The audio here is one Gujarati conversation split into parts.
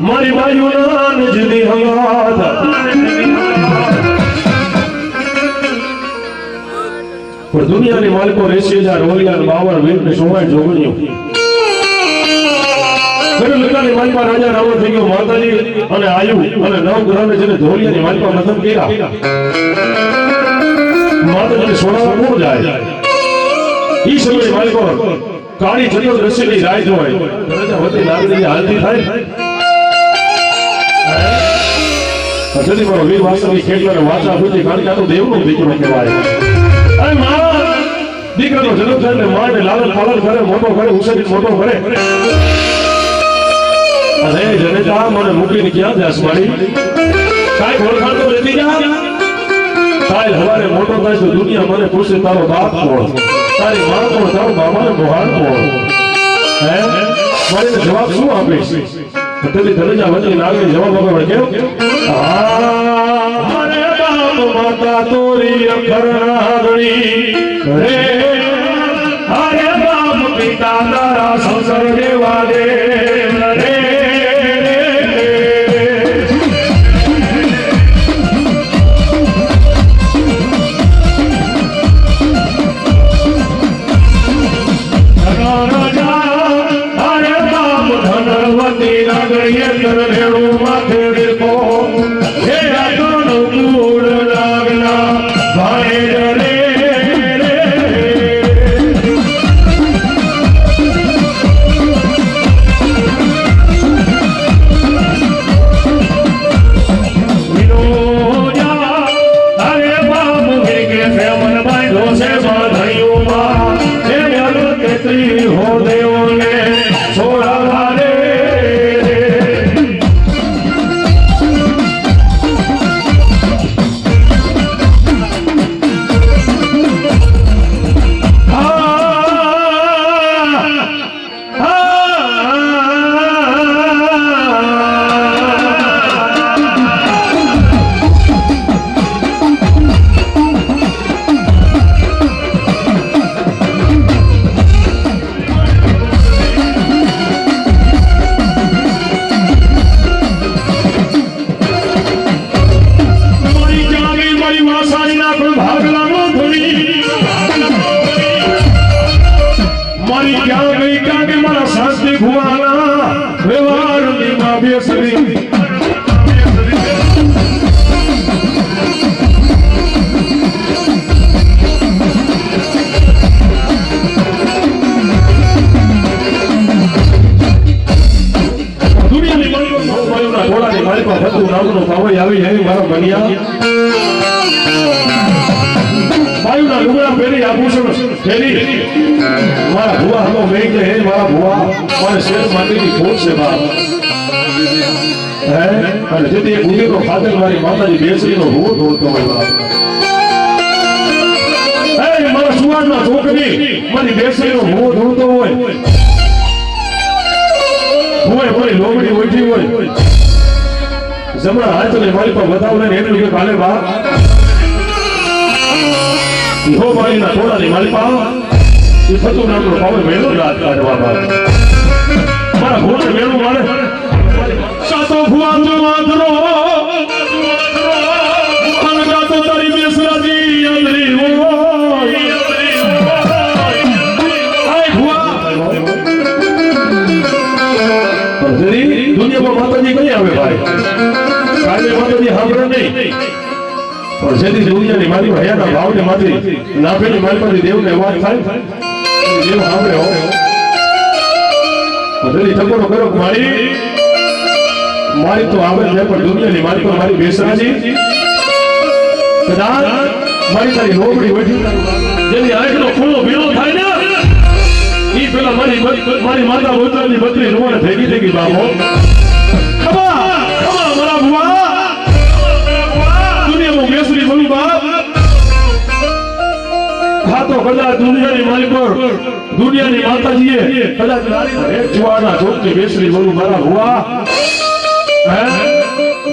મારી બાયુના પણ દુનિયાની માલકો રેસી હજાર ઓલિયાર બાવન વીર ને સોમાય માલિકા રાજા માતાજી જેને ધોલિયાની માલિકા મથન કર્યા. માતાજીને સોનામાં કોણ જાય. ઈ કાળી ચતુર્દશીની રાહ જોવાય રાજા વતી હાલતી થાય. મોટો થાય તો દુનિયા મને પૂછે, તારો બાપ કોણ? તારી માં કોણ? તારો બાબાને મોહાણ કોણ? હે? મને જવાબ શું આપીશ? તેથી જા વચ્ચે નાગરી જવાબ આપે કેમ અરે બાપ માતા તોરી અખર રે અરે બાપ પિતા તારા સંસાર દેવા દે. રે ધનવતી તને માથે હે મારા માતાજી બેસરીનો રૂ ઢોળતો હોય હે મારા સુવારના છોકરી, મારી બેસરીનો રૂ ઢોળતો હોય. હોય ઓઢી હોય. જમણા હાથને મારી પર બતાવને ને એટલું કે કાલે બા ઈહો થોડા થોડાની મારી પા એ થતું નામનો પાવે મેળો રાત કાઢવા બા મારા મારે. નહીં પણ જેથી દુનિયાની મારી ભયાના ભાવને મારી મારી પાસે દેવને વાત થાય. દેવ સાંભળે હો. જરી ટકોરો કરો મારી મારી તો આવે છે, પણ દુનિયાની મારી પર મારી બેસરાજી કદાચ મારી તારી નોકરી વધી જેની આંખનો ખૂણો ભીલો થાય ને, ઈ પેલા મારી મારી માતા ઉતરની બત્રી થઈ ગઈ થઈ ગઈ બાબો તો કદાચ દુનિયાની માલિક દુનિયાની માતાજીએ કદાચ નારી એક જુવાના જોગથી બેસરી બોલું મારા હુવા. હે?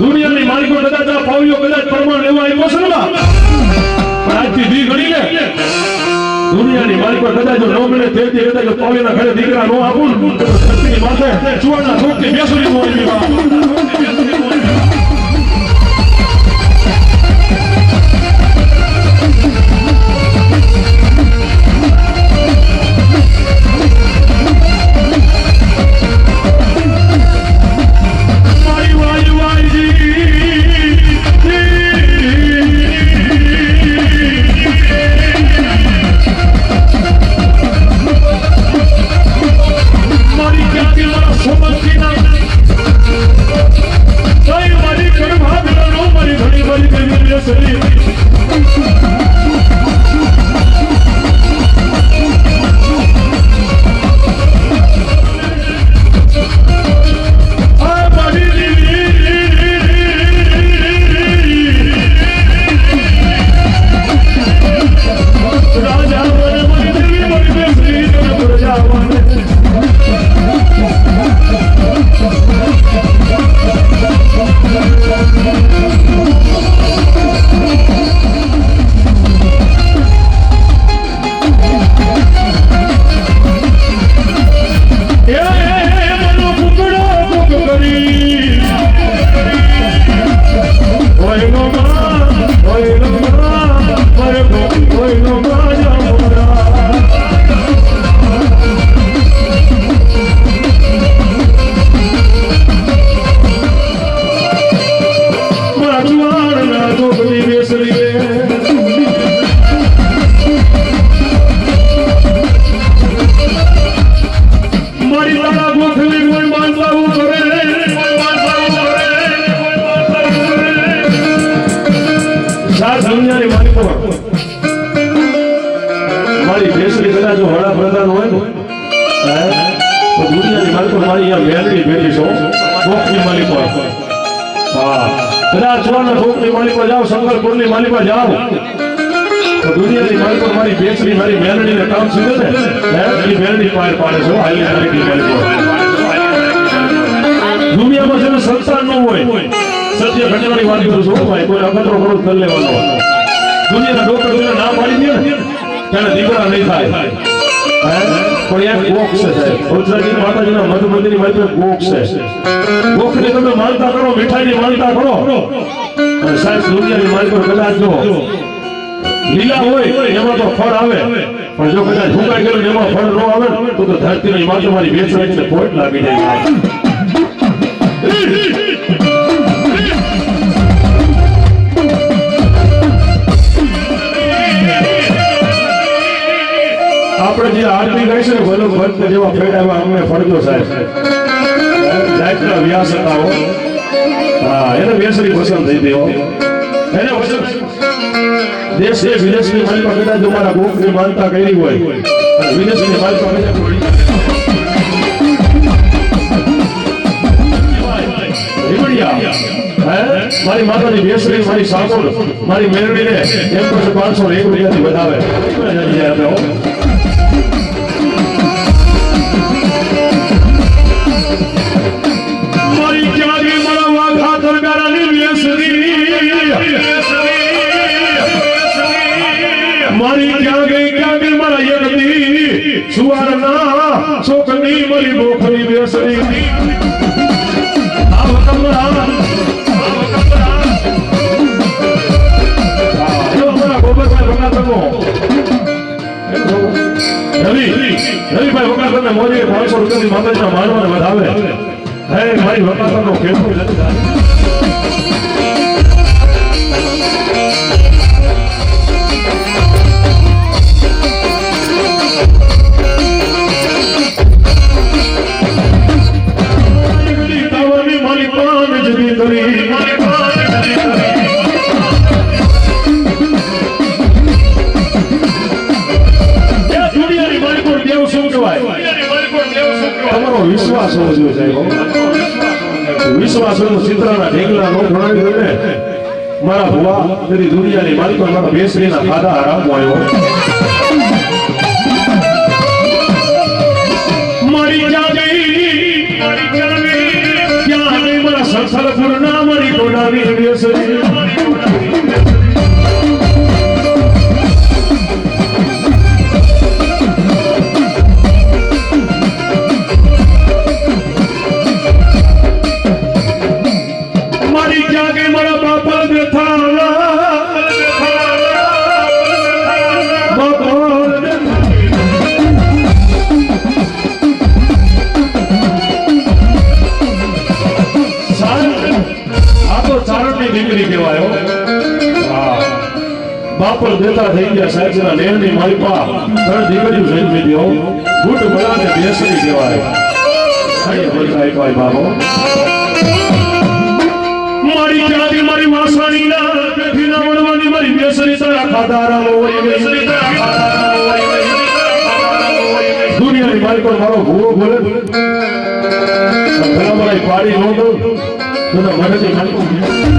દુનિયાની માલિકો કદાચ આ પાવ્યો કદાચ પ્રમાણ લેવા આવ્યો છે? પણ આજથી દી ઘડી ને દુનિયાની માલિકો કદાચ જો ન મળે તેથી કદાચ જો પાવીના ઘરે દીકરા નો આપું ને, તો માથે ચુવાના ધૂપની બેસુરી નો મારી પર હા. કદાચ ગોખની મારી પર જાઓ શંકરપુરની મારી પર જાઓ દુનિયાની મારી મારી બેસરી મારી મેલડીને કામ સીધે ને છો તારીખની મારી દુનિયામાં જેને સંસાર ન હોય, સત્ય ઘટનાની વાત કરું છું કોઈ અખતરો ખરો કરી લેવાનો. દુનિયાના ડોક્ટર ના પાડી દે ને દીકરા નહીં થાય? પણ તમે માનતા કરો સાહેબ, દુનિયાની મારી પર લીલા હોય, એમાં તો ફળ આવે. પણ જો કદાચ ફૂંકાઈ ગયેલું એમાં ફળ ન આવે ને તો તો માથે મારી બેસવાની પોઈન્ટ લાગી જાય. આપણે જે આરતી ગઈ છે ભલો ભક્ત જેવા ફેડાવા અમને ફળજો સાહેબ. જાતના વ્યાસ હતા હો હા એને બેસરી પસંદ થઈ ગયો એને દેશ એ વિદેશની માલિકા કદાચ જો મારા ગોપની માનતા કરી હોય. વિદેશની માલિકા કદાચ? મારી માતાની બેસરી મારી સાસુર મારી મેળવીને એમ પછી પાંચસો એક રૂપિયાથી વધાવે છોકરી મારી ગોખરી બેસરી આવ કમરા મારા રવિ રવિભાઈ વકાતમને મોદી પાંચસો રૂપિયાની માતાજીના માનવાને વધાવે. હે મારી વકાતમનો ખેડૂત તેરી દુનિયાની પર મારા બેસરીના ખાધા હરામ આવ્યો મારી જાગી મારી જાગી ક્યાં મારા સંસારપુર ના મારી ટોડાની બેસરી પર દેતા થઈ ગયા સાહેબના નેરની મારી પા ત્રણ દીકરીઓ જન્મી દો ગુટ બળાને બેસરી કહેવાય. ખાઈએ બધાય ભાઈ બાબો મારી જાતિ, મારી વાસાણી ના પેઠી ના વણવાની મારી બેસરી તારા ખાધારા હોય બેસરી તારા ખાધારા હોય દુનિયાની મારી પર મારો ભૂવો બોલે. ભલા મારી પાડી નો દઉં. તો મનથી મારી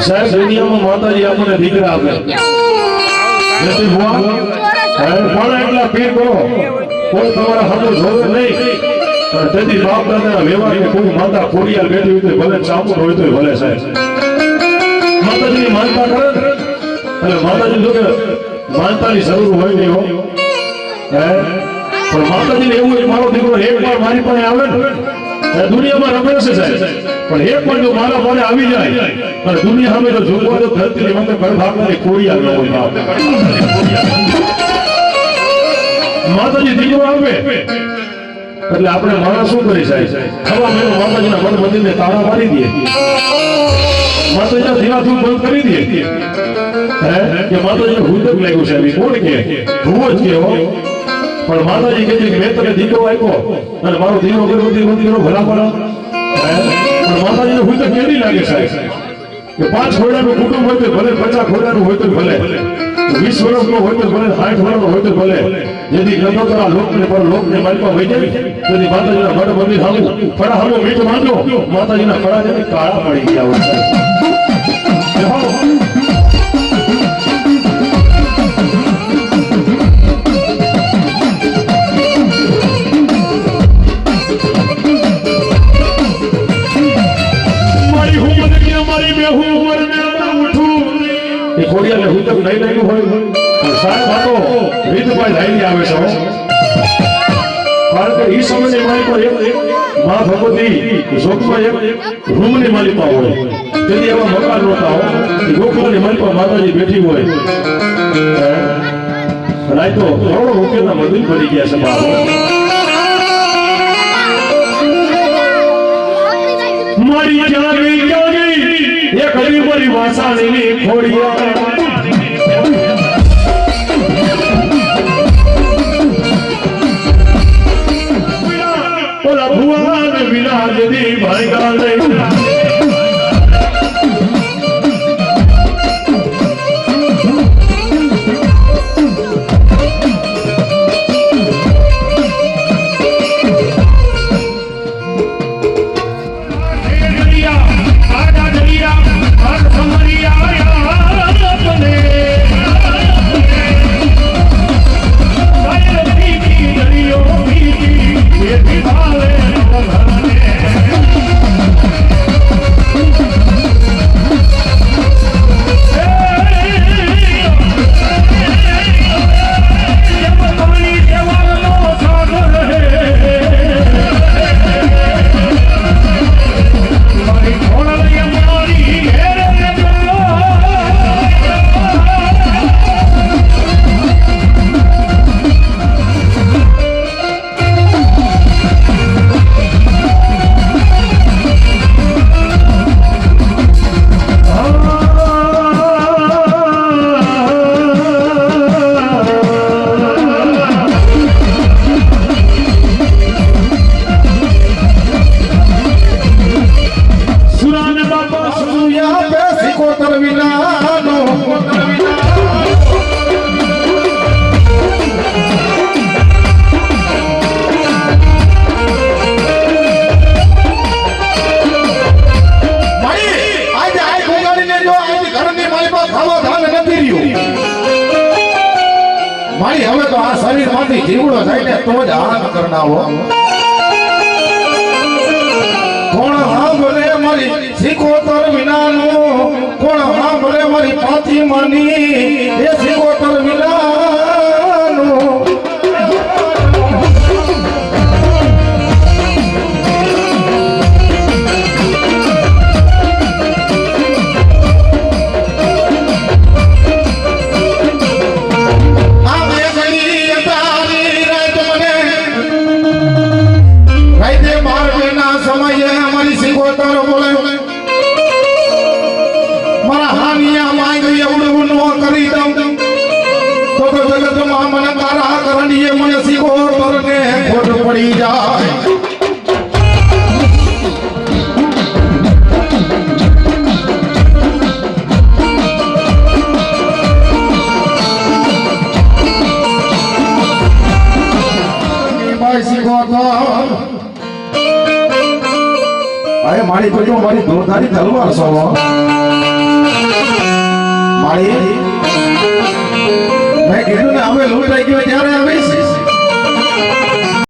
સાહેબ દુનિયામાં માતાજી આપણને દીકરા આપે. કોઈ તમારા માતા ખોડિયાર બેઠી ભલે ચામુંડ હોય તો ભલે સાહેબ. માતાજીની માનતા કરે? ને, માતાજી જો માનતાની જરૂર હોય નહીં હો. હે? પણ માતાજીને એવું મારો દીકરો એક વાર મારી પાસે આવે ને દુનિયામાં રમે છે સાહેબ. પણ એક પણ જો મારા મોને આવી જાય પણ દુનિયા હવે તો જોવા તો ધરતીની માથે ઘર ભાગનારી ખોડિયાર ન હોય. માતાજી દીકરો આવે એટલે આપણે માણસ શું કરી સાહેબ? ખવા મેળો માતાજીના મન મંદિરને તાળા મારી દે. માતાજીના ધીરાધૂર બંધ કરી દે. હે? કે માતાજીને હુંદક લાગ્યું છે કોણ કે? ભૂવો જ કેવો પણ માતાજી કે મેં તને દીકરો આપ્યો, અને મારો દીકરો ગર્ભવતી મંદિર ભલા ભલા? પણ માતાજીને તો કેવી લાગે સાહેબ? કે પાંચ ખોડાનું કુટુંબ હોય તો ભલે પચાસ ખોડાનું હોય તો ભલે. વીસ વર્ષનો હોય તો ભલે, સાઠ વર્ષનો હોય તો ભલે. જેથી ગંગોતરા લોકને પર લોકને માલપા વહી જાય તેથી માતાજીના મઢ મંદિર હામું ફળા હામું મીઠ માંડો, માતાજીના ફળા જેને કાળા પડી ગયા હોય તો નહીં લાગ્યું હોય. સાત વાતો રીતભાઈ લાઈની આવે છે કારણ કે એ સમયની પર એક મા ભગવતી જોગમાં એક રૂમની માલિકા હોય. તેથી એવા મકાન નહોતા હોય ગોખલાની માલિકા માતાજી બેઠી હોય. રાયતો કરોડો રૂપિયાના મંદિર બની ગયા છે, બાપ. મારી જાગી જાગી. એક હરી મારી વાસાની ખોડિયા. money અરે જોજો મારી દોરધારી તલવાર છો. માળી? મેં કીધું ને, અમે લૂંટાઈ ગયો ત્યારે આવે છે